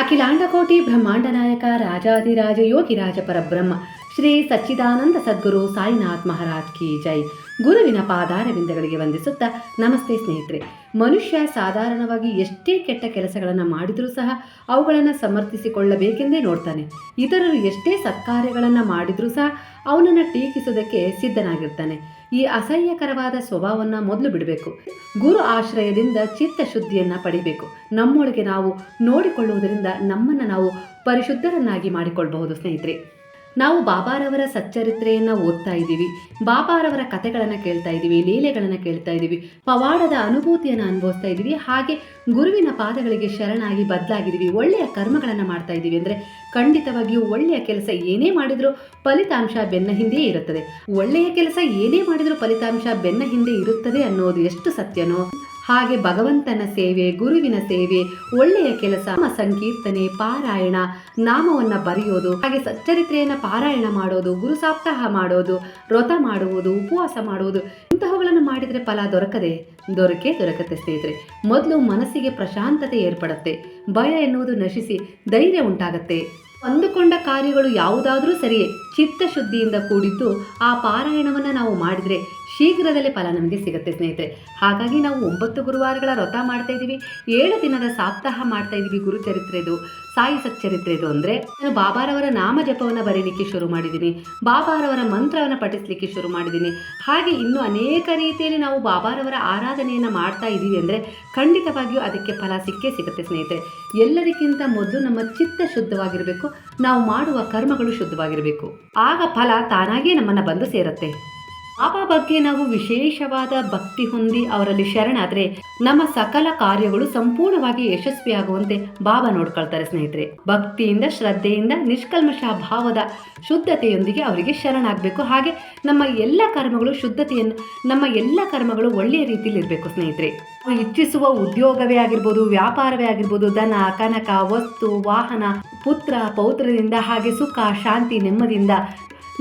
ಅಖಿಲಾಂಡಕೋಟಿ ಬ್ರಹ್ಮಾಂಡ ನಾಯಕ ರಾಜಾದಿರಾಜ ಯೋಗಿರಾಜ ಪರಬ್ರಹ್ಮ ಶ್ರೀ ಸಚ್ಚಿದಾನಂದ ಸದ್ಗುರು ಸಾಯಿನಾಥ್ ಮಹಾರಾಜ್ ಕಿ ಜೈ. ಗುರುವಿನ ಪಾದಾರವಿಂದಗಳಿಗೆ ವಂದಿಸುತ್ತಾ ನಮಸ್ತೆ ಸ್ನೇಹಿತರೆ. ಮನುಷ್ಯ ಸಾಧಾರಣವಾಗಿ ಎಷ್ಟೇ ಕೆಟ್ಟ ಕೆಲಸಗಳನ್ನು ಮಾಡಿದರೂ ಸಹ ಅವುಗಳನ್ನು ಸಮರ್ಥಿಸಿಕೊಳ್ಳಬೇಕೆಂದೇ ನೋಡ್ತಾನೆ. ಇತರರು ಎಷ್ಟೇ ಸತ್ಕಾರ್ಯಗಳನ್ನು ಮಾಡಿದರೂ ಸಹ ಅವನನ್ನು ಟೀಕಿಸೋದಕ್ಕೆ ಸಿದ್ಧನಾಗಿರ್ತಾನೆ. ಈ ಅಸಹ್ಯಕರವಾದ ಸ್ವಭಾವವನ್ನು ಮೊದಲು ಬಿಡಬೇಕು. ಗುರು ಆಶ್ರಯದಿಂದ ಚಿತ್ತ ಶುದ್ಧಿಯನ್ನು ಪಡಿಬೇಕು. ನಮ್ಮೊಳಗೆ ನಾವು ನೋಡಿಕೊಳ್ಳುವುದರಿಂದ ನಮ್ಮನ್ನು ನಾವು ಪರಿಶುದ್ಧರನ್ನಾಗಿ ಮಾಡಿಕೊಳ್ಳಬಹುದು ಸ್ನೇಹಿತರೆ. ನಾವು ಬಾಬಾರವರ ಸಚ್ಚರಿತ್ರೆಯನ್ನು ಓದ್ತಾ ಇದ್ದೀವಿ. ಬಾಬಾರವರ ಕಥೆಗಳನ್ನು ಕೇಳ್ತಾ ಇದ್ದೀವಿ, ಲೀಲೆಗಳನ್ನು ಕೇಳ್ತಾ ಇದ್ದೀವಿ, ಪವಾಡದ ಅನುಭೂತಿಯನ್ನು ಅನುಭವಿಸ್ತಾ ಇದ್ದೀವಿ, ಹಾಗೆ ಗುರುವಿನ ಪಾದಗಳಿಗೆ ಶರಣಾಗಿ ಬದಲಾಗಿದ್ದೀವಿ, ಒಳ್ಳೆಯ ಕರ್ಮಗಳನ್ನು ಮಾಡ್ತಾ ಇದ್ದೀವಿ ಅಂದರೆ ಖಂಡಿತವಾಗಿಯೂ ಒಳ್ಳೆಯ ಕೆಲಸ ಏನೇ ಮಾಡಿದರೂ ಫಲಿತಾಂಶ ಬೆನ್ನ ಹಿಂದೆಯೇ ಇರುತ್ತದೆ. ಒಳ್ಳೆಯ ಕೆಲಸ ಏನೇ ಮಾಡಿದರೂ ಫಲಿತಾಂಶ ಬೆನ್ನ ಹಿಂದೆ ಇರುತ್ತದೆ ಅನ್ನೋದು ಎಷ್ಟು ಸತ್ಯನೋ? ಹಾಗೆ ಭಗವಂತನ ಸೇವೆ, ಗುರುವಿನ ಸೇವೆ, ಒಳ್ಳೆಯ ಕೆಲಸ, ನಾಮ ಸಂಕೀರ್ತನೆ, ಪಾರಾಯಣ, ನಾಮವನ್ನು ಬರೆಯೋದು, ಹಾಗೆ ಸಚ್ಚರಿತ್ರೆಯನ್ನು ಪಾರಾಯಣ ಮಾಡೋದು, ಗುರು ಸಪ್ತಾಹ ಮಾಡೋದು, ವ್ರತ ಮಾಡುವುದು, ಉಪವಾಸ ಮಾಡುವುದು, ಇಂತಹವುಗಳನ್ನು ಮಾಡಿದರೆ ಫಲ ದೊರಕದೆ? ದೊರಕೆ ದೊರಕತ್ತೆ ಸ್ನೇಹಿತರೆ. ಮೊದಲು ಮನಸ್ಸಿಗೆ ಪ್ರಶಾಂತತೆ ಏರ್ಪಡುತ್ತೆ. ಭಯ ಎನ್ನುವುದು ನಶಿಸಿ ಧೈರ್ಯ ಉಂಟಾಗತ್ತೆ. ಅಂದುಕೊಂಡ ಕಾರ್ಯಗಳು ಯಾವುದಾದರೂ ಸರಿಯೇ. ಚಿತ್ತಶುದ್ಧಿಯಿಂದ ಕೂಡಿದ್ದು ಆ ಪಾರಾಯಣವನ್ನು ನಾವು ಮಾಡಿದರೆ ಶೀಘ್ರದಲ್ಲೇ ಫಲ ನಮಗೆ ಸಿಗುತ್ತೆ, ಸ್ನೇಹಿತರೆ. ಹಾಗಾಗಿ ನಾವು ಒಂಬತ್ತು ಗುರುವಾರಗಳ ವ್ರತ ಮಾಡ್ತಾ ಇದ್ದೀವಿ. ಏಳು ದಿನದ ಸಪ್ತಾಹ ಮಾಡ್ತಾ ಇದ್ದೀವಿ ಗುರುಚರಿತ್ರೆದು, ಸಾಯಿ ಸಚ್ಚರಿತ್ರೆದು ಅಂದರೆ ನಾನು ಬಾಬಾರವರ ನಾಮ ಜಪವನ್ನು ಬರೀಲಿಕ್ಕೆ ಶುರು ಮಾಡಿದ್ದೀನಿ. ಬಾಬಾರವರ ಮಂತ್ರವನ್ನು ಪಠಿಸಲಿಕ್ಕೆ ಶುರು ಮಾಡಿದ್ದೀನಿ. ಹಾಗೆ ಇನ್ನೂ ಅನೇಕ ರೀತಿಯಲ್ಲಿ ನಾವು ಬಾಬಾರವರ ಆರಾಧನೆಯನ್ನು ಮಾಡ್ತಾ ಇದ್ದೀವಿ ಅಂದರೆ ಖಂಡಿತವಾಗಿಯೂ ಅದಕ್ಕೆ ಫಲ ಸಿಕ್ಕೇ ಸಿಗುತ್ತೆ, ಸ್ನೇಹಿತರೆ. ಎಲ್ಲರಿಗಿಂತ ಮೊದಲು ನಮ್ಮ ಚಿತ್ತ ಶುದ್ಧವಾಗಿರಬೇಕು. ನಾವು ಮಾಡುವ ಕರ್ಮಗಳು ಶುದ್ಧವಾಗಿರಬೇಕು. ಆಗ ಫಲ ತಾನಾಗೇ ನಮ್ಮನ್ನು ಬಂದು ಸೇರುತ್ತೆ. ಬಾಬಾ ಬಗ್ಗೆ ನಾವು ವಿಶೇಷವಾದ ಭಕ್ತಿ ಹೊಂದಿ ಅವರಲ್ಲಿ ಶರಣಾದ್ರೆ ನಮ್ಮ ಸಕಲ ಕಾರ್ಯಗಳು ಸಂಪೂರ್ಣವಾಗಿ ಯಶಸ್ವಿಯಾಗುವಂತೆ ಬಾಬಾ ನೋಡ್ಕೊಳ್ತಾರೆ ಸ್ನೇಹಿತರೆ. ಭಕ್ತಿಯಿಂದ, ಶ್ರದ್ಧೆಯಿಂದ ನಿಷ್ಕಲ್ಮಶ ಭಾವದ ಶುದ್ಧತೆಯೊಂದಿಗೆ ಅವರಿಗೆ ಶರಣಾಗಬೇಕು. ಹಾಗೆ ನಮ್ಮ ಎಲ್ಲ ಕರ್ಮಗಳು ಶುದ್ಧತೆಯನ್ನು, ನಮ್ಮ ಎಲ್ಲ ಕರ್ಮಗಳು ಒಳ್ಳೆಯ ರೀತಿಯಲ್ಲಿ ಇರಬೇಕು ಸ್ನೇಹಿತರೆ. ಇಚ್ಛಿಸುವ ಉದ್ಯೋಗವೇ ಆಗಿರ್ಬೋದು, ವ್ಯಾಪಾರವೇ ಆಗಿರ್ಬೋದು ದನ ಕನಕ, ವಸ್ತು, ವಾಹನ, ಪುತ್ರ ಪೌತ್ರದಿಂದ ಹಾಗೆ ಸುಖ, ಶಾಂತಿ, ನೆಮ್ಮದಿಯಿಂದ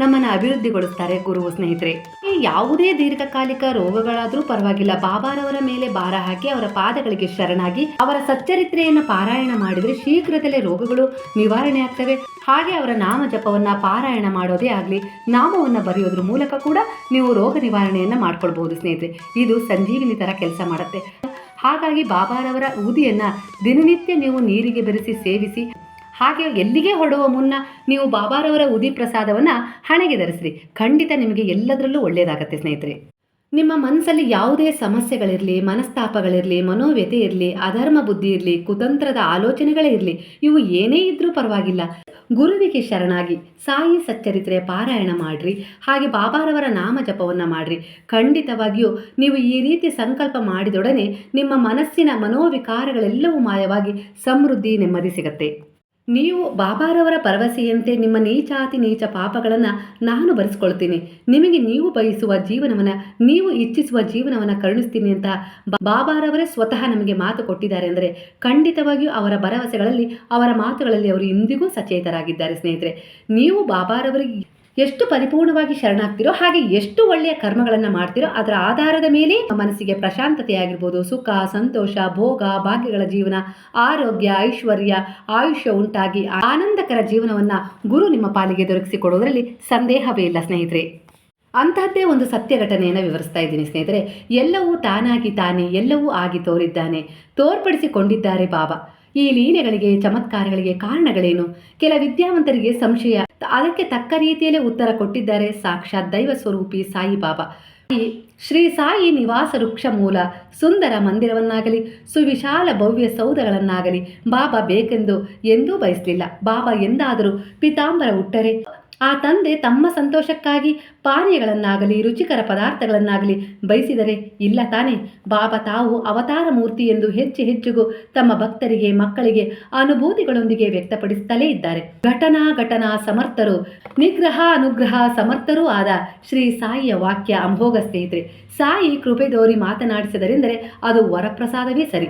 ನಮ್ಮನ್ನು ಅಭಿವೃದ್ಧಿಗೊಳಿಸ್ತಾರೆ ಗುರು ಸ್ನೇಹಿತರೆ. ಈ ಯಾವುದೇ ದೀರ್ಘಕಾಲಿಕ ರೋಗಗಳಾದರೂ ಪರವಾಗಿಲ್ಲ. ಬಾಬಾರವರ ಮೇಲೆ ಭಾರ ಹಾಕಿ ಅವರ ಪಾದಗಳಿಗೆ ಶರಣಾಗಿ ಅವರ ಸಚ್ಚರಿತ್ರೆಯನ್ನು ಪಾರಾಯಣ ಮಾಡಿದರೆ ಶೀಘ್ರದಲ್ಲೇ ರೋಗಗಳು ನಿವಾರಣೆ ಆಗ್ತವೆ. ಹಾಗೆ ಅವರ ನಾಮ ಜಪವನ್ನ ಪಾರಾಯಣ ಮಾಡೋದೇ ಆಗಲಿ, ನಾಮವನ್ನು ಬರೆಯೋದ್ರ ಮೂಲಕ ಕೂಡ ನೀವು ರೋಗ ನಿವಾರಣೆಯನ್ನ ಮಾಡ್ಕೊಳ್ಬಹುದು ಸ್ನೇಹಿತರೆ. ಇದು ಸಂಜೀವಿನಿ ಥರ ಕೆಲಸ ಮಾಡುತ್ತೆ. ಹಾಗಾಗಿ ಬಾಬಾರವರ ಊದಿಯನ್ನ ದಿನನಿತ್ಯ ನೀವು ನೀರಿಗೆ ಬೆರೆಸಿ ಸೇವಿಸಿ ಹಾಗೆ ಎಲ್ಲಿಗೆ ಹೊರಡುವ ಮುನ್ನ ನೀವು ಬಾಬಾರವರ ಉದಿ ಪ್ರಸಾದವನ್ನು ಹಣೆಗೆ ಧರಿಸ್ರಿ. ಖಂಡಿತ ನಿಮಗೆ ಎಲ್ಲದರಲ್ಲೂ ಒಳ್ಳೆಯದಾಗತ್ತೆ ಸ್ನೇಹಿತರೆ. ನಿಮ್ಮ ಮನಸ್ಸಲ್ಲಿ ಯಾವುದೇ ಸಮಸ್ಯೆಗಳಿರಲಿ, ಮನಸ್ತಾಪಗಳಿರಲಿ ಮನೋವ್ಯತೆ ಇರಲಿ, ಅಧರ್ಮ ಬುದ್ಧಿ ಇರಲಿ, ಕುತಂತ್ರದ ಆಲೋಚನೆಗಳೇ ಇರಲಿ, ಇವು ಏನೇ ಇದ್ರೂ ಪರವಾಗಿಲ್ಲ. ಗುರುವಿಗೆ ಶರಣಾಗಿ ಸಾಯಿ ಸಚ್ಚರಿತ್ರೆಯ ಪಾರಾಯಣ ಮಾಡ್ರಿ, ಹಾಗೆ ಬಾಬಾರವರ ನಾಮ ಜಪವನ್ನು ಮಾಡ್ರಿ. ಖಂಡಿತವಾಗಿಯೂ ನೀವು ಈ ರೀತಿ ಸಂಕಲ್ಪ ಮಾಡಿದೊಡನೆ ನಿಮ್ಮ ಮನಸ್ಸಿನ ಮನೋವಿಕಾರಗಳೆಲ್ಲವೂ ಮಾಯವಾಗಿ ಸಮೃದ್ಧಿ ನೆಮ್ಮದಿ ಸಿಗತ್ತೆ. ನೀವು ಬಾಬಾರವರ ಭರವಸೆಯಂತೆ ನಿಮ್ಮ ನೀಚಾತಿ ನೀಚ ಪಾಪಗಳನ್ನು ನಾನು ಬರೆಸ್ಕೊಳ್ತೀನಿ. ನಿಮಗೆ ನೀವು ಬಯಸುವ ಜೀವನವನ್ನು, ನೀವು ಇಚ್ಛಿಸುವ ಜೀವನವನ್ನು ಕರುಣಿಸ್ತೀನಿ ಅಂತ ಬಾಬಾರವರೇ ಸ್ವತಃ ನಮಗೆ ಮಾತು ಕೊಟ್ಟಿದ್ದಾರೆ ಅಂದರೆ ಖಂಡಿತವಾಗಿಯೂ ಅವರ ಭರವಸೆಗಳಲ್ಲಿ, ಅವರ ಮಾತುಗಳಲ್ಲಿ ಅವರು ಇಂದಿಗೂ ಸಚೇತರಾಗಿದ್ದಾರೆ ಸ್ನೇಹಿತರೆ. ನೀವು ಬಾಬಾರವರಿಗೆ ಎಷ್ಟು ಪರಿಪೂರ್ಣವಾಗಿ ಶರಣಾಗ್ತಿರೋ ಹಾಗೆ ಎಷ್ಟು ಒಳ್ಳೆಯ ಕರ್ಮಗಳನ್ನು ಮಾಡ್ತಿರೋ ಅದರ ಆಧಾರದ ಮೇಲೆ ಮನಸ್ಸಿಗೆ ಪ್ರಶಾಂತತೆ ಆಗಿರ್ಬೋದು ಸುಖ, ಸಂತೋಷ, ಭೋಗ, ಭಾಗ್ಯಗಳ ಜೀವನ, ಆರೋಗ್ಯ, ಐಶ್ವರ್ಯ, ಆಯುಷ್ಯ ಉಂಟಾಗಿ ಆನಂದಕರ ಜೀವನವನ್ನು ಗುರು ನಿಮ್ಮ ಪಾಲಿಗೆ ದೊರಕಿಸಿಕೊಡೋದರಲ್ಲಿ ಸಂದೇಹವೇ ಇಲ್ಲ ಸ್ನೇಹಿತರೆ. ಅಂತಹದ್ದೇ ಒಂದು ಸತ್ಯ ಘಟನೆಯನ್ನು ವಿವರಿಸ್ತಾ ಇದ್ದೀನಿ ಸ್ನೇಹಿತರೆ. ಎಲ್ಲವೂ ತಾನಾಗಿ ತಾನೇ, ಎಲ್ಲವೂ ಆಗಿ ತೋರಿದ್ದಾನೆ. ತೋರ್ಪಡಿಸಿಕೊಂಡಿದ್ದಾರೆ ಬಾಬಾ ಈ ಲೀಲೆಗಳಿಗೆ, ಚಮತ್ಕಾರಗಳಿಗೆ ಕಾರಣಗಳೇನು? ಕೆಲ ವಿದ್ಯಾವಂತರಿಗೆ ಸಂಶಯ. ಅದಕ್ಕೆ ತಕ್ಕ ರೀತಿಯಲ್ಲೇ ಉತ್ತರ ಕೊಟ್ಟಿದ್ದಾರೆ ಸಾಕ್ಷಾತ್ ದೈವ ಸ್ವರೂಪಿ ಸಾಯಿಬಾಬಾ ಶ್ರೀ ಸಾಯಿ ನಿವಾಸ ವೃಕ್ಷ ಮೂಲ ಸುಂದರ ಮಂದಿರವನ್ನಾಗಲಿ, ಸುವಿಶಾಲ ಭವ್ಯ ಸೌಧಗಳನ್ನಾಗಲಿ ಬಾಬಾ ಬೇಕೆಂದು ಎಂದೂ ಬಯಸಲಿಲ್ಲ. ಬಾಬಾ ಎಂದಾದರೂ ಪಿತಾಂಬರ ಹುಟ್ಟರೆ ಆ ತಂದೆ ತಮ್ಮ ಸಂತೋಷಕ್ಕಾಗಿ ಪಾನೀಯಗಳನ್ನಾಗಲಿ, ರುಚಿಕರ ಪದಾರ್ಥಗಳನ್ನಾಗಲಿ ಬಯಸಿದರೆ ಇಲ್ಲ ತಾನೇ. ಬಾಬಾ ತಾವು ಅವತಾರ ಮೂರ್ತಿ ಎಂದು ಹೆಚ್ಚು ಹೆಚ್ಚಿಗೂ ತಮ್ಮ ಭಕ್ತರಿಗೆ, ಮಕ್ಕಳಿಗೆ ಅನುಭೂತಿಗಳೊಂದಿಗೆ ವ್ಯಕ್ತಪಡಿಸುತ್ತಲೇ ಇದ್ದಾರೆ. ಘಟನಾ ಘಟನಾ ಸಮರ್ಥರು, ನಿಗ್ರಹ ಅನುಗ್ರಹ ಸಮರ್ಥರೂ ಆದ ಶ್ರೀ ಸಾಯಿಯ ವಾಕ್ಯ ಅಮೋಘ ಸ್ನೇಹಿತರೆ. ಸಾಯಿ ಕೃಪೆ ದೋರಿ ಮಾತನಾಡಿಸಿದರೆಂದರೆ ಅದು ವರಪ್ರಸಾದವೇ ಸರಿ.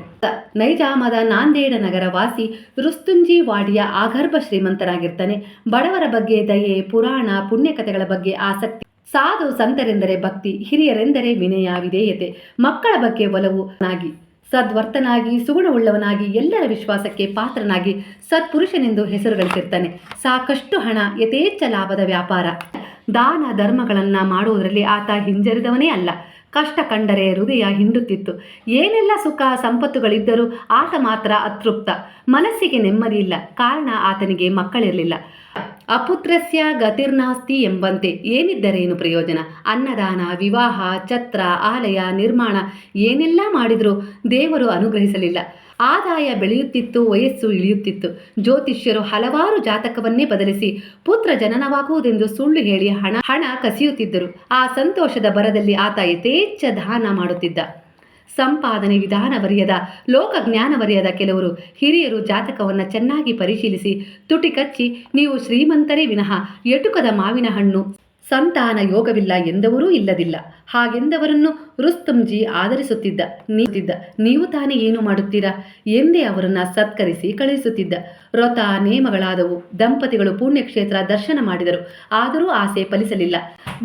ನೈಜಾಮದ ನಾಂದೇಡ ನಗರ ವಾಸಿ ರುಸ್ತುಂಜಿ ವಾಡಿಯ ಆಗರ್ಭ ಶ್ರೀಮಂತನಾಗಿರ್ತಾನೆ. ಬಡವರ ಬಗ್ಗೆ ದಯೆ ಪುರಾಣ, ಪುಣ್ಯಕಥೆಗಳ ಬಗ್ಗೆ ಆಸಕ್ತಿ. ಸಾಧು ಸಂತರೆಂದರೆ ಭಕ್ತಿ, ಹಿರಿಯರೆಂದರೆ ವಿನಯ, ವಿಧೇಯತೆ. ಮಕ್ಕಳ ಬಗ್ಗೆ ಒಲವು, ನಾಗಿ. ಸದ್ವರ್ತನಾಗಿ, ಸುಗುಣವುಳ್ಳವನಾಗಿ, ಎಲ್ಲರ ವಿಶ್ವಾಸಕ್ಕೆ ಪಾತ್ರನಾಗಿ ಸತ್ಪುರುಷನೆಂದು ಹೆಸರು ಗಳಿಸಿರ್ತಾನೆ. ಸಾಕಷ್ಟು ಹಣ, ಯಥೇಚ್ಛ ಲಾಭದ ವ್ಯಾಪಾರ. ದಾನ ಧರ್ಮಗಳನ್ನ ಮಾಡುವುದರಲ್ಲಿ ಆತ ಹಿಂಜರಿದವನೇ ಅಲ್ಲ. ಕಷ್ಟ ಕಂಡರೆ ಹೃದಯ ಹಿಂಡುತ್ತಿತ್ತು. ಏನೆಲ್ಲ ಸುಖ ಸಂಪತ್ತುಗಳಿದ್ದರೂ ಆತ ಮಾತ್ರ ಅತೃಪ್ತ. ಮನಸ್ಸಿಗೆ ನೆಮ್ಮದಿ ಇಲ್ಲ. ಕಾರಣ ಆತನಿಗೆ ಮಕ್ಕಳಿರಲಿಲ್ಲ. ಅಪುತ್ರಸ್ಯ ಗತಿರ್ನಾಸ್ತಿ ಎಂಬಂತೆ ಏನಿದ್ದರೇನು ಪ್ರಯೋಜನ? ಅನ್ನದಾನ, ವಿವಾಹ, ಛತ್ರ, ಆಲಯ, ನಿರ್ಮಾಣ ಏನೆಲ್ಲ ಮಾಡಿದರೂ ದೇವರು ಅನುಗ್ರಹಿಸಲಿಲ್ಲ. ಆದಾಯ ಬೆಳೆಯುತ್ತಿತ್ತು, ವಯಸ್ಸು ಇಳಿಯುತ್ತಿತ್ತು. ಜ್ಯೋತಿಷ್ಯರು ಹಲವಾರು ಜಾತಕವನ್ನೇ ಬದಲಿಸಿ ಪುತ್ರ ಜನನವಾಗುವುದೆಂದು ಸುಳ್ಳು ಹೇಳಿ ಹಣ ಹಣ ಕಸಿಯುತ್ತಿದ್ದರು. ಆ ಸಂತೋಷದ ಬರದಲ್ಲಿ ಆತ ಯಥೇಚ್ಛ ದಾನ ಮಾಡುತ್ತಿದ್ದ. ಸಂಪಾದನೆ ವಿಧಾನವರಿಯದ ಲೋಕಜ್ಞಾನವರಿಯದ ಕೆಲವರು ಹಿರಿಯರು ಜಾತಕವನ್ನು ಚೆನ್ನಾಗಿ ಪರಿಶೀಲಿಸಿ ತುಟಿ ಕಚ್ಚಿ, ನೀವು ಶ್ರೀಮಂತರೇ ವಿನಃ ಎಟುಕದ ಮಾವಿನ ಹಣ್ಣು. ಸಂತಾನ ಯೋಗವಿಲ್ಲ ಎಂದವರೂ ಇಲ್ಲದಿಲ್ಲ. ಹಾಗೆಂದವರನ್ನು ರುಸ್ತುಂಜಿ ಆಧರಿಸುತ್ತಿದ್ದ, ನೀತಿದ್ದ, ನೀವು ತಾನೇ ಏನು ಮಾಡುತ್ತೀರಾ? ಎಂದೇ ಅವರನ್ನ ಸತ್ಕರಿಸಿ ಕಳುಹಿಸುತ್ತಿದ್ದ. ವ್ರತ ನೇಮಗಳಾದವು. ದಂಪತಿಗಳು ಪುಣ್ಯಕ್ಷೇತ್ರ ದರ್ಶನ ಮಾಡಿದರು. ಆದರೂ ಆಸೆ ಫಲಿಸಲಿಲ್ಲ.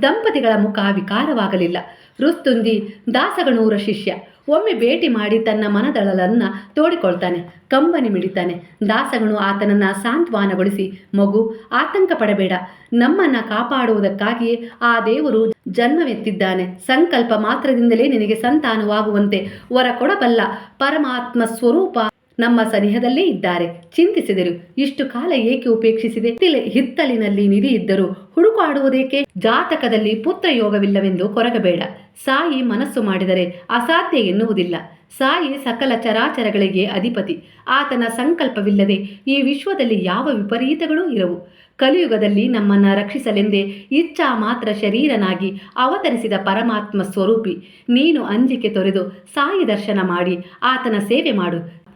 ದಂಪತಿಗಳ ಮುಖ ವಿಕಾರವಾಗಲಿಲ್ಲ. ರುಸ್ತುಂಜಿ ದಾಸಗಣೂರ ಶಿಷ್ಯ. ಒಮ್ಮೆ ಭೇಟಿ ಮಾಡಿ ತನ್ನ ಮನದಳಲನ್ನ ತೋಡಿಕೊಳ್ತಾನೆ, ಕಂಬನಿ ಮಿಡಿತಾನೆ. ದಾಸಗನು ಆತನನ್ನ ಸಾಂತ್ವಾನಗೊಳಿಸಿ, ಮಗು, ಆತಂಕ ಪಡಬೇಡ. ನಮ್ಮನ್ನ ಕಾಪಾಡುವುದಕ್ಕಾಗಿಯೇ ಆ ದೇವರು ಜನ್ಮವೆತ್ತಿದ್ದಾನೆ. ಸಂಕಲ್ಪ ಮಾತ್ರದಿಂದಲೇ ನಿನಗೆ ಸಂತಾನವಾಗುವಂತೆ. ವರ ಕೊಡಬಲ್ಲ ಪರಮಾತ್ಮ ಸ್ವರೂಪ ನಮ್ಮ ಸನಿಹದಲ್ಲೇ ಇದ್ದಾರೆ. ಚಿಂತಿಸಿದರು. ಇಷ್ಟು ಕಾಲ ಏಕೆ ಉಪೇಕ್ಷಿಸಿದೆ? ಹಿತ್ತಲೆ- ಹಿತ್ತಲಿನಲ್ಲಿ ನಿಧಿ ಇದ್ದರೂ ಹುಡುಕಾಡುವುದೇಕೆ? ಜಾತಕದಲ್ಲಿ ಪುತ್ರ ಯೋಗವಿಲ್ಲವೆಂದು ಕೊರಗಬೇಡ. ಸಾಯಿ ಮನಸ್ಸು ಮಾಡಿದರೆ ಅಸಾಧ್ಯ ಎನ್ನುವುದಿಲ್ಲ. ಸಾಯಿ ಸಕಲ ಚರಾಚರಗಳಿಗೆ ಅಧಿಪತಿ. ಆತನ ಸಂಕಲ್ಪವಿಲ್ಲದೆ ಈ ವಿಶ್ವದಲ್ಲಿ ಯಾವ ವಿಪರೀತಗಳೂ ಇರವು. ಕಲಿಯುಗದಲ್ಲಿ ನಮ್ಮನ್ನ ರಕ್ಷಿಸಲೆಂದೇ ಇಚ್ಛಾ ಮಾತ್ರ ಶರೀರನಾಗಿ ಅವತರಿಸಿದ ಪರಮಾತ್ಮ ಸ್ವರೂಪಿ. ನೀನು ಅಂಜಿಕೆ ತೊರೆದು ಸಾಯಿ ದರ್ಶನ ಮಾಡಿ, ಆತನ ಸೇವೆ ಮಾಡು.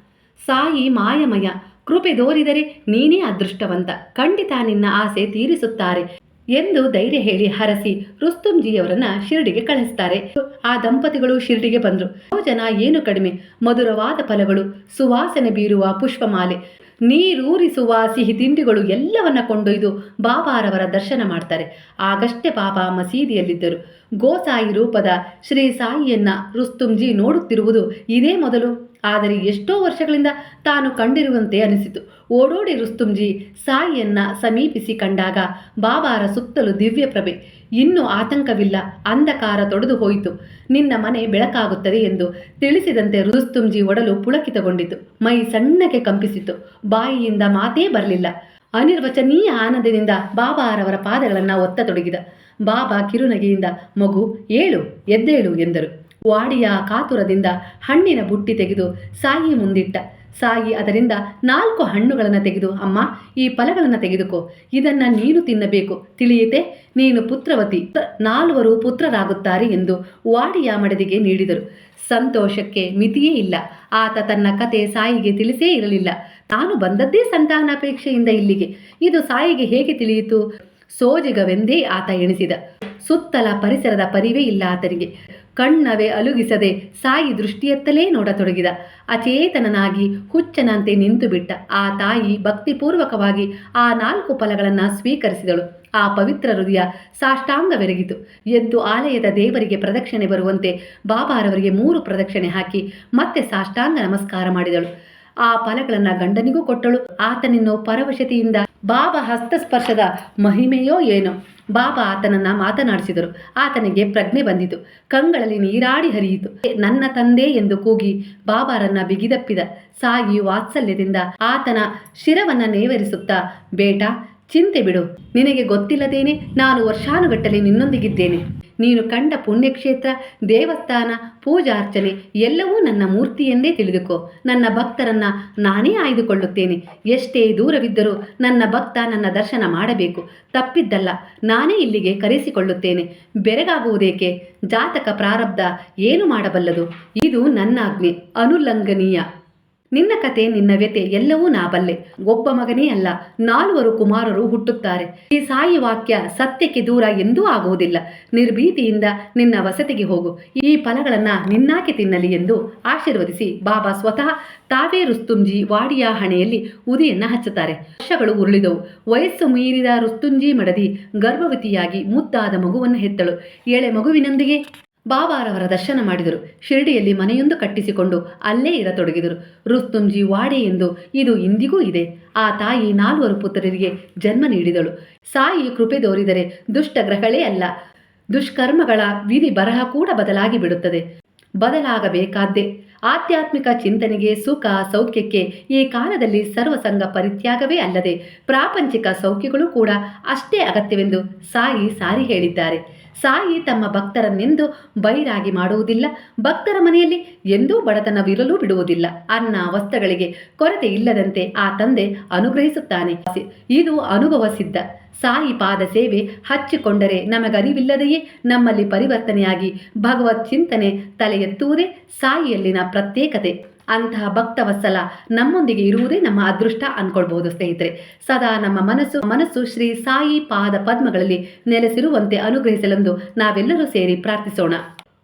ಸಾಯಿ ಮಾಯಮಯ. ಕೃಪೆ ದೋರಿದರೆ ನೀನೇ ಅದೃಷ್ಟವಂತ. ಖಂಡಿತ ನಿನ್ನ ಆಸೆ ತೀರಿಸುತ್ತಾರೆ. ಎಂದು ಧೈರ್ಯ ಹೇಳಿ ಹರಸಿ ರುಸ್ತುಂಜಿಯವರನ್ನ ಶಿರಡಿಗೆ ಕಳಿಸ್ತಾರೆ. ಆ ದಂಪತಿಗಳು ಶಿರಡಿಗೆ ಬಂದ್ರು. ಭೋಜನ ಏನು ಕಡಿಮೆ? ಮಧುರವಾದ ಫಲಗಳು, ಸುವಾಸನೆ ಬೀರುವ ಪುಷ್ಪಮಾಲೆ, ನೀರೂರಿಸುವ ಸಿಹಿ ತಿಂಡಿಗಳು ಎಲ್ಲವನ್ನ ಕೊಂಡೊಯ್ದು ಬಾಬಾರವರ ದರ್ಶನ ಮಾಡ್ತಾರೆ. ಆಗಷ್ಟೇ ಬಾಬಾ ಮಸೀದಿಯಲ್ಲಿದ್ದರು. ಗೋಸಾಯಿ ರೂಪದ ಶ್ರೀ ಸಾಯಿಯನ್ನ ರುಸ್ತುಂಜಿ ನೋಡುತ್ತಿರುವುದು ಇದೇ ಮೊದಲು. ಆದರೆ ಎಷ್ಟೋ ವರ್ಷಗಳಿಂದ ತಾನು ಕಂಡಿರುವಂತೆ ಅನಿಸಿತು. ಓಡೋಡಿ ರುಸ್ತುಂಜಿ ಸಾಯಿಯನ್ನ ಸಮೀಪಿಸಿ ಕಂಡಾಗ ಬಾಬಾರ ಸುತ್ತಲೂ ದಿವ್ಯ ಪ್ರಭೆ. ಇನ್ನೂ ಆತಂಕವಿಲ್ಲ, ಅಂಧಕಾರ ತೊಡೆದು ಹೋಯಿತು. ನಿನ್ನ ಮನೆ ಬೆಳಕಾಗುತ್ತದೆ ಎಂದು ತಿಳಿಸಿದಂತೆ ರುಸ್ತುಂಜಿ ಒಡಲು ಪುಳಕಿತಗೊಂಡಿತು. ಮೈ ಸಣ್ಣಗೆ ಕಂಪಿಸಿತು. ಬಾಯಿಯಿಂದ ಮಾತೇ ಬರಲಿಲ್ಲ. ಅನಿರ್ವಚನೀಯ ಆನಂದದಿಂದ ಬಾಬಾರವರ ಪಾದಗಳನ್ನು ಒತ್ತತೊಡಗಿದ. ಬಾಬಾ ಕಿರುನಗೆಯಿಂದ, ಮಗು, ಏಳು, ಎದ್ದೇಳು ಎಂದರು. ವಾಡಿಯ ಕಾತುರದಿಂದ ಹಣ್ಣಿನ ಬುಟ್ಟಿ ತೆಗೆದು ಸಾಯಿ ಮುಂದಿಟ್ಟ. ಸಾಯಿ ಅದರಿಂದ ನಾಲ್ಕು ಹಣ್ಣುಗಳನ್ನು ತೆಗೆದು, ಅಮ್ಮ, ಈ ಫಲಗಳನ್ನು ತೆಗೆದುಕೋ. ಇದನ್ನ ನೀನು ತಿನ್ನಬೇಕು. ತಿಳಿಯಿತೆ, ನೀನು ಪುತ್ರವತಿ. ನಾಲ್ವರು ಪುತ್ರರಾಗುತ್ತಾರೆ ಎಂದು ವಾಡಿಯ ಮಡದಿಗೆ ನೀಡಿದರು. ಸಂತೋಷಕ್ಕೆ ಮಿತಿಯೇ ಇಲ್ಲ. ಆತ ತನ್ನ ಕತೆ ಸಾಯಿಗೆ ತಿಳಿಸೇ ಇರಲಿಲ್ಲ. ತಾನು ಬಂದದ್ದೇ ಸಂತಾನಾಪೇಕ್ಷೆಯಿಂದ ಇಲ್ಲಿಗೆ. ಇದು ಸಾಯಿಗೆ ಹೇಗೆ ತಿಳಿಯಿತು? ಸೋಜಿಗವೆಂದೇ ಆತ ಎಣಿಸಿದ. ಸುತ್ತಲ ಪರಿಸರದ ಪರಿವೇ ಇಲ್ಲ ಆತನಿಗೆ. ಕಣ್ಣವೇ ಅಲುಗಿಸದೆ ಸಾಯಿ ದೃಷ್ಟಿಯತ್ತಲೇ ನೋಡತೊಡಗಿದ. ಅಚೇತನನಾಗಿ ಹುಚ್ಚನಂತೆ ನಿಂತು ಬಿಟ್ಟ ಆ ತಾಯಿ ಭಕ್ತಿಪೂರ್ವಕವಾಗಿ ಆ ನಾಲ್ಕು ಫಲಗಳನ್ನು ಸ್ವೀಕರಿಸಿದಳು. ಆ ಪವಿತ್ರ ಹೃದಯ ಸಾಷ್ಟಾಂಗವೆರಗಿತು. ಎದ್ದು ಆಲಯದ ದೇವರಿಗೆ ಪ್ರದಕ್ಷಿಣೆ ಬರುವಂತೆ ಬಾಬಾರವರಿಗೆ ಮೂರು ಪ್ರದಕ್ಷಿಣೆ ಹಾಕಿ ಮತ್ತೆ ಸಾಷ್ಟಾಂಗ ನಮಸ್ಕಾರ ಮಾಡಿದಳು. ಆ ಫಲಗಳನ್ನು ಗಂಡನಿಗೂ ಕೊಟ್ಟಳು. ಆತನಿನ್ನು ಪರವಶತೆಯಿಂದ ಬಾಬಾ ಹಸ್ತಸ್ಪರ್ಶದ ಮಹಿಮೆಯೋ ಏನೋ? ಬಾಬಾ ಆತನನ್ನ ಮಾತನಾಡಿಸಿದರು. ಆತನಿಗೆ ಪ್ರಜ್ಞೆ ಬಂದಿತು. ಕಂಗಳಲ್ಲಿ ನೀರಾಡಿ ಹರಿಯಿತು. ನನ್ನ ತಂದೆ ಎಂದು ಕೂಗಿ ಬಾಬಾರನ್ನ ಬಿಗಿದಪ್ಪಿದ ಸಾಗಿ ವಾತ್ಸಲ್ಯದಿಂದ ಆತನ ಶಿರವನ್ನು ನೇವರಿಸುತ್ತಾ, ಬೇಟಾ, ಚಿಂತೆ ಬಿಡು. ನಿನಗೆ ಗೊತ್ತಿಲ್ಲದೇನೆ ನಾನು ವರ್ಷಾನುಗಟ್ಟಲೆ ನಿನ್ನೊಂದಿಗಿದ್ದೇನೆ. ನೀನು ಕಂಡ ಪುಣ್ಯಕ್ಷೇತ್ರ, ದೇವಸ್ಥಾನ, ಪೂಜಾರ್ಚನೆ ಎಲ್ಲವೂ ನನ್ನ ಮೂರ್ತಿ ಎಂದೇ ತಿಳಿದುಕೋ. ನನ್ನ ಭಕ್ತರನ್ನ ನಾನೇ ಆಯ್ದುಕೊಳ್ಳುತ್ತೇನೆ. ಎಷ್ಟೇ ದೂರವಿದ್ದರೂ ನನ್ನ ಭಕ್ತ ನನ್ನ ದರ್ಶನ ಮಾಡಬೇಕು. ತಪ್ಪಿದ್ದಲ್ಲ, ನಾನೇ ಇಲ್ಲಿಗೆ ಕರೆಸಿಕೊಳ್ಳುತ್ತೇನೆ. ಬೆರಗಾಗುವುದೇಕೆ? ಜಾತಕ ಪ್ರಾರಬ್ಧ ಏನು ಮಾಡಬಲ್ಲದು? ಇದು ನನ್ನ ಆಜ್ಞೆ ಅನುಲ್ಲಂಘನೀಯ. ನಿನ್ನ ಕತೆ, ನಿನ್ನ ವ್ಯತೆ ಎಲ್ಲವೂ ನಾ ಬಲ್ಲೆ ಒಬ್ಬ ಮಗನೇ ಅಲ್ಲ, ನಾಲ್ವರು ಕುಮಾರರು ಹುಟ್ಟುತ್ತಾರೆ. ಈ ಸಾಯಿ ವಾಕ್ಯ ಸತ್ಯಕ್ಕೆ ದೂರ ಎಂದೂ ಆಗುವುದಿಲ್ಲ. ನಿರ್ಭೀತಿಯಿಂದ ನಿನ್ನ ವಸತಿಗೆ ಹೋಗು. ಈ ಫಲಗಳನ್ನ ನಿನ್ನಾಕೆ ತಿನ್ನಲಿ ಎಂದು ಆಶೀರ್ವದಿಸಿ ಬಾಬಾ ಸ್ವತಃ ತಾವೇ ರುಸ್ತುಂಜಿ ವಾಡಿಯ ಹಣೆಯಲ್ಲಿ ಉದಿಯನ್ನ ಹಚ್ಚುತ್ತಾರೆ. ವರ್ಷಗಳು ಉರುಳಿದವು. ವಯಸ್ಸು ಮೀರಿದ ರುಸ್ತುಂಜಿ ಮಡದಿ ಗರ್ಭವತಿಯಾಗಿ ಮುದ್ದಾದ ಮಗುವನ್ನು ಹೆತ್ತಳು. ಎಳೆ ಮಗುವಿನೊಂದಿಗೆ ಬಾಬಾರವರ ದರ್ಶನ ಮಾಡಿದರು. ಶಿರಡಿಯಲ್ಲಿ ಮನೆಯೊಂದು ಕಟ್ಟಿಸಿಕೊಂಡು ಅಲ್ಲೇ ಇರತೊಡಗಿದರು. ರುಸ್ತುಂಜಿ ವಾಡೆ ಎಂದು ಇದು ಇಂದಿಗೂ ಇದೆ. ಆ ತಾಯಿ ನಾಲ್ವರು ಪುತ್ರರಿಗೆ ಜನ್ಮ ನೀಡಿದಳು. ಸಾಯಿ ಕೃಪೆ ದೋರಿದರೆ ದುಷ್ಟ ಗ್ರಹಗಳೇ ಅಲ್ಲ. ದುಷ್ಕರ್ಮಗಳ ವಿಧಿ ಬರಹ ಕೂಡ ಬದಲಾಗಿ ಬಿಡುತ್ತದೆ. ಬದಲಾಗಬೇಕಾದ್ದೇ. ಆಧ್ಯಾತ್ಮಿಕ ಚಿಂತನೆಗೆ ಸುಖ ಸೌಖ್ಯಕ್ಕೆ ಈ ಕಾಲದಲ್ಲಿ ಸರ್ವಸಂಗ ಪರಿತ್ಯಾಗವೇ ಅಲ್ಲದೆ ಪ್ರಾಪಂಚಿಕ ಸೌಖ್ಯಗಳು ಕೂಡ ಅಷ್ಟೇ ಅಗತ್ಯವೆಂದು ಸಾಯಿ ಸಾರಿ ಹೇಳಿದ್ದಾರೆ. ಸಾಯಿ ತಮ್ಮ ಭಕ್ತರನ್ನೆಂದು ಬೈರಾಗಿ ಮಾಡುವುದಿಲ್ಲ. ಭಕ್ತರ ಮನೆಯಲ್ಲಿ ಎಂದೂ ಬಡತನವಿರಲು ಬಿಡುವುದಿಲ್ಲ. ಅನ್ನ ವಸ್ತ್ರಗಳಿಗೆ ಕೊರತೆ ಇಲ್ಲದಂತೆ ಆ ತಂದೆ ಅನುಗ್ರಹಿಸುತ್ತಾನೆ. ಇದು ಅನುಭವ ಸಿದ್ಧ. ಸಾಯಿ ಪಾದ ಸೇವೆ ಹಚ್ಚಿಕೊಂಡರೆ ನಮಗರಿವಿಲ್ಲದೆಯೇ? ನಮ್ಮಲ್ಲಿ ಪರಿವರ್ತನೆಯಾಗಿ ಭಗವತ್ ಚಿಂತನೆ ತಲೆ ಎತ್ತುವುದೇ ಸಾಯಿಯಲ್ಲಿನ ಪ್ರತ್ಯೇಕತೆ. ಅಂತಹ ಭಕ್ತವತ್ಸಲ ನಮ್ಮೊಂದಿಗೆ ಇರುವುದೇ ನಮ್ಮ ಅದೃಷ್ಟ ಅಂದ್ಕೊಳ್ಬಹುದು ಸ್ನೇಹಿತರೆ. ಸದಾ ನಮ್ಮ ಮನಸ್ಸು ಮನಸ್ಸು ಶ್ರೀ ಸಾಯಿ ಪಾದ ಪದ್ಮಗಳಲ್ಲಿ ನೆಲೆಸಿರುವಂತೆ ಅನುಗ್ರಹಿಸಲೆಂದು ನಾವೆಲ್ಲರೂ ಸೇರಿ ಪ್ರಾರ್ಥಿಸೋಣ.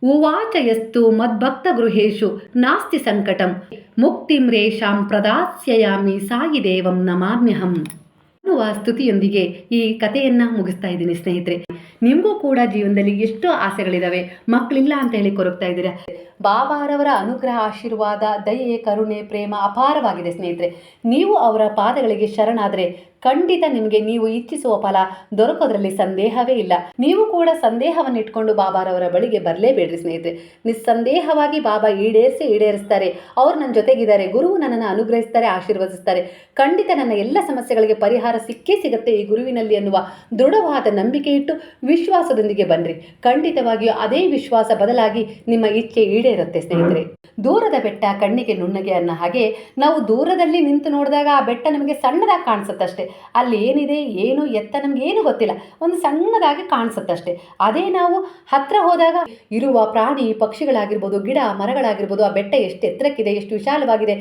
ಉವಾಚಯಸ್ತು ಮದ್ಭಕ್ತ ಗೃಹೇಶು ನಾಸ್ತಿ ಸಂಕಟಂ ಮುಕ್ತಿಂ ರೇಷಾಂ ಪ್ರದಾಸ್ಯಯಾಮಿ ಸಾಯಿ ದೇವಂ ನಮಾಮ್ಯಹಂ. ಅನ್ನುವ ಸ್ತುತಿಯೊಂದಿಗೆ ಈ ಕಥೆಯನ್ನ ಮುಗಿಸ್ತಾ ಇದ್ದೀನಿ, ಸ್ನೇಹಿತರೆ. ನಿಮಗೂ ಕೂಡ ಜೀವನದಲ್ಲಿ ಎಷ್ಟೋ ಆಸೆಗಳಿದ್ದಾವೆ ಮಕ್ಕಳಿಲ್ಲ ಅಂತ ಹೇಳಿ ಕೊರಗ್ತಾ ಇದ್ದೀರಾ? ಬಾಬಾರವರ ಅನುಗ್ರಹ ಆಶೀರ್ವಾದ ದಯೆ ಕರುಣೆ, ಪ್ರೇಮ ಅಪಾರವಾಗಿದೆ ಸ್ನೇಹಿತರೆ. ನೀವು ಅವರ ಪಾದಗಳಿಗೆ ಶರಣಾದರೆ ಖಂಡಿತ ನಿಮಗೆ ನೀವು ಇಚ್ಛಿಸುವ ಫಲ ದೊರಕೋದ್ರಲ್ಲಿ ಸಂದೇಹವೇ ಇಲ್ಲ. ನೀವು ಕೂಡ ಸಂದೇಹವನ್ನು ಇಟ್ಕೊಂಡು ಬಾಬಾರವರ ಬಳಿಗೆ ಬರಲೇಬೇಡ್ರಿ ಸ್ನೇಹಿತರೆ. ನಿಸ್ಸಂದೇಹವಾಗಿ ಬಾಬಾ ಈಡೇರಿಸಿ ಈಡೇರಿಸ್ತಾರೆ. ಅವ್ರು ನನ್ನ ಜೊತೆಗಿದ್ದಾರೆ. ಗುರು ನನ್ನನ್ನು ಅನುಗ್ರಹಿಸ್ತಾರೆ, ಆಶೀರ್ವದಿಸ್ತಾರೆ. ಖಂಡಿತ ನನ್ನ ಎಲ್ಲ ಸಮಸ್ಯೆಗಳಿಗೆ ಪರಿಹಾರ ಸಿಕ್ಕೇ ಸಿಗುತ್ತೆ ಈ ಗುರುವಿನಲ್ಲಿ ಅನ್ನುವ ದೃಢವಾದ ನಂಬಿಕೆ ಇಟ್ಟು ವಿಶ್ವಾಸದೊಂದಿಗೆ ಬನ್ರಿ. ಖಂಡಿತವಾಗಿಯೂ ಅದೇ ವಿಶ್ವಾಸ ಬದಲಾಗಿ ನಿಮ್ಮ ಇಚ್ಛೆ ಈಡೇರುತ್ತೆ ಸ್ನೇಹಿತರೆ. ದೂರದ ಬೆಟ್ಟ ಕಣ್ಣಿಗೆ ನುಣ್ಣಗೆ ಅನ್ನೋ ಹಾಗೆ ನಾವು ದೂರದಲ್ಲಿ ನಿಂತು ನೋಡಿದಾಗ ಆ ಬೆಟ್ಟ ನಮಗೆ ಸಣ್ಣದಾಗಿ ಕಾಣಿಸುತ್ತಷ್ಟೇ. ಅಲ್ಲಿ ಏನಿದೆ, ಏನು, ಎತ್ತ ನಮಗೆ ಏನು ಗೊತ್ತಿಲ್ಲ. ಒಂದು ಸಣ್ಣದಾಗಿ ಕಾಣಿಸುತ್ತಷ್ಟೇ. ಅದೇ ನಾವು ಹತ್ರ ಹೋದಾಗ ಇರುವ ಪ್ರಾಣಿ, ಪಕ್ಷಿಗಳಾಗಿರ್ಬೋದು, ಗಿಡ, ಮರಗಳಾಗಿರ್ಬೋದು, ಆ ಬೆಟ್ಟ ಎಷ್ಟು ಎತ್ತರಕ್ಕಿದೆ, ಎಷ್ಟು ವಿಶಾಲವಾಗಿದೆ,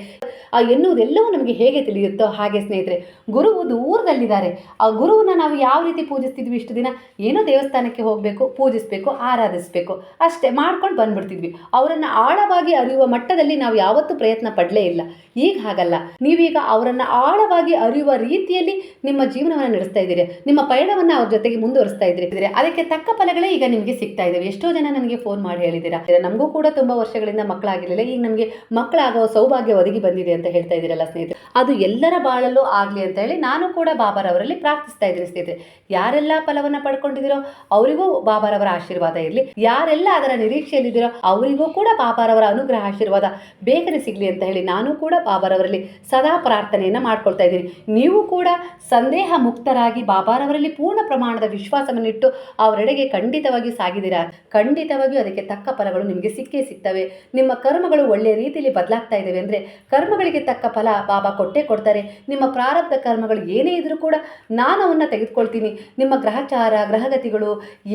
ಆ ಎನ್ನುವುದೆಲ್ಲವೂ ನಮಗೆ ಹೇಗೆ ತಿಳಿಯುತ್ತೋ ಹಾಗೆ, ಸ್ನೇಹಿತರೆ. ಗುರುವು ದೂರದಲ್ಲಿದ್ದಾರೆ. ಆ ಗುರುವನ್ನ ನಾವು ಯಾವ ರೀತಿ ಪೂಜಿಸ್ತಿದ್ವಿ ಇಷ್ಟು ದಿನ? ಏನೋ ದೇವಸ್ಥಾನಕ್ಕೆ ಹೋಗಬೇಕು, ಪೂಜಿಸಬೇಕು, ಆರಾಧಿಸಬೇಕು. ಅಷ್ಟೇ, ಮಾಡ್ಕೊಂಡು ಬಂದ್ಬಿಡ್ತಿದ್ವಿ. ಅವರನ್ನು ಆಳವಾಗಿ ಅರಿಯುವ ಮಟ್ಟದಲ್ಲಿ ನಾವು ಯಾವತ್ತೂ ಪ್ರಯತ್ನ ಪಡಲೇ ಇಲ್ಲ. ಈಗ ಹಾಗಲ್ಲ. ನೀವೀಗ ಅವರನ್ನು ಆಳವಾಗಿ ಅರಿಯುವ ರೀತಿಯಲ್ಲಿ ನಿಮ್ಮ ಜೀವನವನ್ನು ನಡೆಸ್ತಾ ಇದ್ದೀರಿ. ನಿಮ್ಮ ಪಯಣವನ್ನು ಅವ್ರ ಜೊತೆಗೆ ಮುಂದುವರಿಸ್ತಾ ಇದ್ದೀರಿ. ಅದಕ್ಕೆ ತಕ್ಕ ಫಲಗಳೇ ಈಗ ನಿಮಗೆ ಸಿಗ್ತಾ ಇದ್ದಾವೆ ಎಷ್ಟೋ ಜನ ನನಗೆ ಫೋನ್ ಮಾಡಿ ಹೇಳಿದ್ದೀರಾ. ನಮಗೂ ಕೂಡ ತುಂಬ ವರ್ಷಗಳಿಂದ ಮಕ್ಕಳಾಗಿರಲಿಲ್ಲ. ಈಗ ನಮಗೆ ಮಕ್ಕಳಾಗೋ ಸೌಭಾಗ್ಯ ಒದಗಿ ಬಂದಿದೆ ಅಂತ ಹೇಳ್ತಾ ಇದ್ದೀರಲ್ಲ ಸ್ನೇಹಿತರೆ. ಅದು ಎಲ್ಲರ ಬಾಳಲ್ಲೂ ಆಗಲಿ ಅಂತ ಹೇಳಿ ನಾನು ಕೂಡ ಬಾಬಾರವರಲ್ಲಿ ಪ್ರಾರ್ಥಿಸ್ತಾ ಇದ್ದೀನಿ ಸ್ನೇಹಿತರೆ. ಯಾರೆಲ್ಲ ಫಲವನ್ನು ಪಡ್ಕೊಂಡಿದ್ದೀರೋ ಅವರಿಗೂ ಬಾಬಾರವರ ಆಶೀರ್ವಾದ ಇರಲಿ. ಯಾರೆಲ್ಲ ಅದರ ನಿರೀಕ್ಷೆಯಲ್ಲಿದ್ದೀರೋ ಅವರಿಗೂ ಕೂಡ ಬಾಬಾರವರ ಅನುಗ್ರಹ ಆಶೀರ್ವಾದ ಬೇಗನೆ ಸಿಗಲಿ ಅಂತ ಹೇಳಿ ನಾನು ಕೂಡ ಬಾಬಾರವರಲ್ಲಿ ಸದಾ ಪ್ರಾರ್ಥನೆಯನ್ನು ಮಾಡ್ಕೊಳ್ತಾ ಇದ್ದೀನಿ. ನೀವು ಕೂಡ ಸಂದೇಹ ಮುಕ್ತರಾಗಿ ಬಾಬಾರವರಲ್ಲಿ ಪೂರ್ಣ ಪ್ರಮಾಣದ ವಿಶ್ವಾಸವನ್ನಿಟ್ಟು ಅವರೆಡೆಗೆ ಖಂಡಿತವಾಗಿಯೂ ಸಾಗಿದ್ದೀರಾ? ಖಂಡಿತವಾಗಿಯೂ ಅದಕ್ಕೆ ತಕ್ಕ ಫಲಗಳು ನಿಮಗೆ ಸಿಕ್ಕೇ ಸಿಗ್ತವೆ. ನಿಮ್ಮ ಕರ್ಮಗಳು ಒಳ್ಳೆಯ ರೀತಿಯಲ್ಲಿ ಬದಲಾಗ್ತಾ ಇದ್ದಾವೆ ಅಂದರೆ ಕರ್ಮಗಳಿಗೆ ತಕ್ಕ ಫಲ ಬಾಬಾ ಕೊಟ್ಟೇ ಕೊಡ್ತಾರೆ. ನಿಮ್ಮ ಪ್ರಾರಬ್ಧ ಕರ್ಮಗಳು ಏನೇ ಇದ್ರೂ ಕೂಡ ನಾನು ಅವನ್ನ ತೆಗೆದುಕೊಳ್ತೀನಿ. ನಿಮ್ಮ ಗ್ರಹಚಾರ, ಗ್ರಹಗತಿಗಳು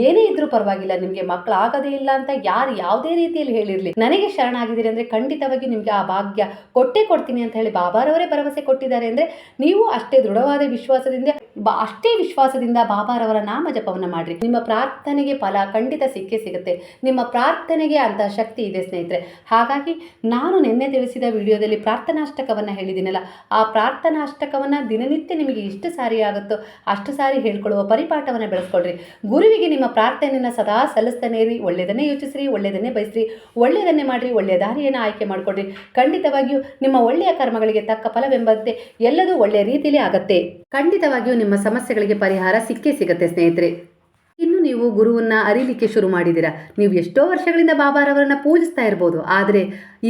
ಏನೇ ಇದ್ರೂ ಪರವಾಗಿಲ್ಲ. ನಿಮಗೆ ಮಕ್ಕಳಾಗದೇ ಇಲ್ಲ ಅಂತ ಯಾರು ಯಾವುದೇ ರೀತಿಯಲ್ಲಿ ಹೇಳಿರಲಿ ನನಗೆ ಶರಣಾಗಿದ್ದೀರಿ ಅಂದರೆ ಖಂಡಿತವಾಗಿ ನಿಮಗೆ ಆ ಭಾಗ್ಯ ಕೊಟ್ಟೇ ಕೊಡ್ತೀನಿ ಅಂತ ಹೇಳಿ ಬಾಬಾರವರೇ ಭರವಸೆ ಕೊಟ್ಟಿದ್ದಾರೆ ಅಂದರೆ ನೀವು ಅಷ್ಟೇ ದೃಢವಾದ ವಿಶ್ವಾಸದಿಂದ ಅಷ್ಟೇ ವಿಶ್ವಾಸದಿಂದ ಬಾಬಾರವರ ನಾಮ ಜಪವನ್ನು ಮಾಡಿರಿ. ನಿಮ್ಮ ಪ್ರಾರ್ಥನೆಗೆ ಫಲ ಖಂಡಿತ ಸಿಕ್ಕೇ ಸಿಗುತ್ತೆ. ನಿಮ್ಮ ಪ್ರಾರ್ಥನೆಗೆ ಅಂತಹ ಶಕ್ತಿ ಇದೆ ಸ್ನೇಹಿತರೆ. ಹಾಗಾಗಿ ನಾನು ನಿನ್ನೆ ತಿಳಿಸಿದ ವಿಡಿಯೋದಲ್ಲಿ ಪ್ರಾರ್ಥನಾಷ್ಟಕವನ್ನು ಹೇಳಿದ್ದೀನಲ್ಲ, ಆ ಪ್ರಾರ್ಥನಾಷ್ಟಕವನ್ನು ದಿನನಿತ್ಯ ನಿಮಗೆ ಎಷ್ಟು ಸಾರಿ ಆಗುತ್ತೋ ಅಷ್ಟು ಸಾರಿ ಹೇಳ್ಕೊಳ್ಳುವ ಪರಿಪಾಠವನ್ನು ಬೆಳೆಸ್ಕೊಳ್ರಿ. ಗುರುವಿಗೆ ನಿಮ್ಮ ಪ್ರಾರ್ಥನೆಯನ್ನು ಸದಾ ಸಲ್ಲಿಸ್ತಾನೆ ಇರಿ. ಒಳ್ಳೆಯದನ್ನೇ ಯೋಚಿಸ್ರಿ, ಒಳ್ಳೆಯದನ್ನೇ ಬಯಸ್ರಿ ಒಳ್ಳೆಯದನ್ನೇ ಮಾಡಿರಿ, ಒಳ್ಳೆಯ ದಾರಿಯನ್ನು ಆಯ್ಕೆ ಮಾಡಿಕೊಡ್ರಿ ಖಂಡಿತವಾಗಿಯೂ ನಿಮ್ಮ ಒಳ್ಳೆಯ ಕರ್ಮಗಳಿಗೆ ತಕ್ಕ ಫಲವೆಂಬಂತೆ ಎಲ್ಲದೂ ಒಳ್ಳೆಯ ರೀತಿಯಲ್ಲಿ ಆಗತ್ತೆ. ಖಂಡಿತವಾಗಿಯೂ ನಿಮ್ಮ ಸಮಸ್ಯೆಗಳಿಗೆ ಪರಿಹಾರ ಸಿಕ್ಕೇ ಸಿಗುತ್ತೆ ಸ್ನೇಹಿತರೆ. ಇನ್ನು ನೀವು ಗುರುವನ್ನ ಅರಿಲಿಕ್ಕೆ ಶುರು ಮಾಡಿದ್ದೀರಾ. ನೀವು ಎಷ್ಟೋ ವರ್ಷಗಳಿಂದ ಬಾಬಾರವರನ್ನು ಪೂಜಿಸ್ತಾ ಇರ್ಬೋದು. ಆದರೆ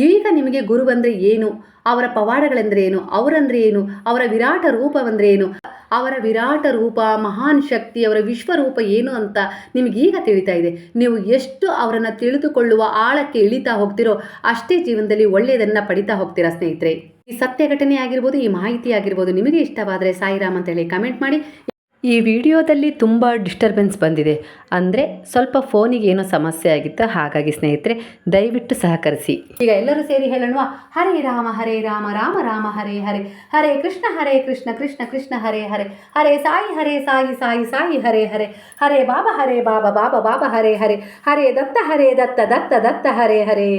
ಈಗ ನಿಮಗೆ ಗುರುವಂದ್ರೆ ಏನು? ಅವರ ಪವಾಡಗಳೆಂದರೆ ಏನು? ಅವರಂದ್ರೆ ಏನು? ಅವರ ವಿರಾಟ ರೂಪವೆಂದರೆ ಏನು? ಅವರ ವಿರಾಟ ರೂಪ, ಮಹಾನ್ ಶಕ್ತಿ, ಅವರ ವಿಶ್ವರೂಪ ಏನು ಅಂತ ನಿಮಗೀಗ ತಿಳಿತಾ ಇದೆ. ನೀವು ಎಷ್ಟು ಅವರನ್ನು ತಿಳಿದುಕೊಳ್ಳುವ ಆಳಕ್ಕೆ ಇಳಿತಾ ಹೋಗ್ತಿರೋ ಅಷ್ಟೇ ಜೀವನದಲ್ಲಿ ಒಳ್ಳೆಯದನ್ನು ಪಡಿತಾ ಹೋಗ್ತೀರಾ ಸ್ನೇಹಿತರೆ. ಈ ಸತ್ಯ ಘಟನೆ ಆಗಿರ್ಬೋದು, ಈ ಮಾಹಿತಿ ಆಗಿರ್ಬೋದು ನಿಮಗೆ ಇಷ್ಟವಾದರೆ ಸಾಯಿರಾಮ್ ಅಂತ ಹೇಳಿ ಕಮೆಂಟ್ ಮಾಡಿ. ಈ ವಿಡಿಯೋದಲ್ಲಿ ತುಂಬ ಡಿಸ್ಟರ್ಬೆನ್ಸ್ ಬಂದಿದೆ. ಅಂದರೆ ಸ್ವಲ್ಪ ಫೋನಿಗೆ ಏನೋ ಸಮಸ್ಯೆ ಆಗಿತ್ತು, ಹಾಗಾಗಿ ಸ್ನೇಹಿತರೆ, ದಯವಿಟ್ಟು ಸಹಕರಿಸಿ. ಈಗ ಎಲ್ಲರೂ ಸೇರಿ ಹೇಳೋಣ ಹರೇ ರಾಮ ಹರೇ ರಾಮ ರಾಮ ರಾಮ, ಹರೇ ಹರೇ. ಹರೇ ಕೃಷ್ಣ ಹರೇ ಕೃಷ್ಣ ಕೃಷ್ಣ ಕೃಷ್ಣ, ಹರೇ ಹರೇ. ಹರೇ ಸಾಯಿ ಹರೇ ಸಾಯಿ ಸಾಯಿ ಸಾಯಿ, ಹರೇ ಹರೇ. ಹರೇ ಬಾಬಾ ಹರೇ ಬಾಬಾ ಬಾಬಾ ಬಾಬಾ, ಹರೇ ಹರೇ. ಹರೇ ದತ್ತ ಹರೇ ದತ್ತ ದತ್ತ ದತ್ತ, ಹರೇ ಹರೇ.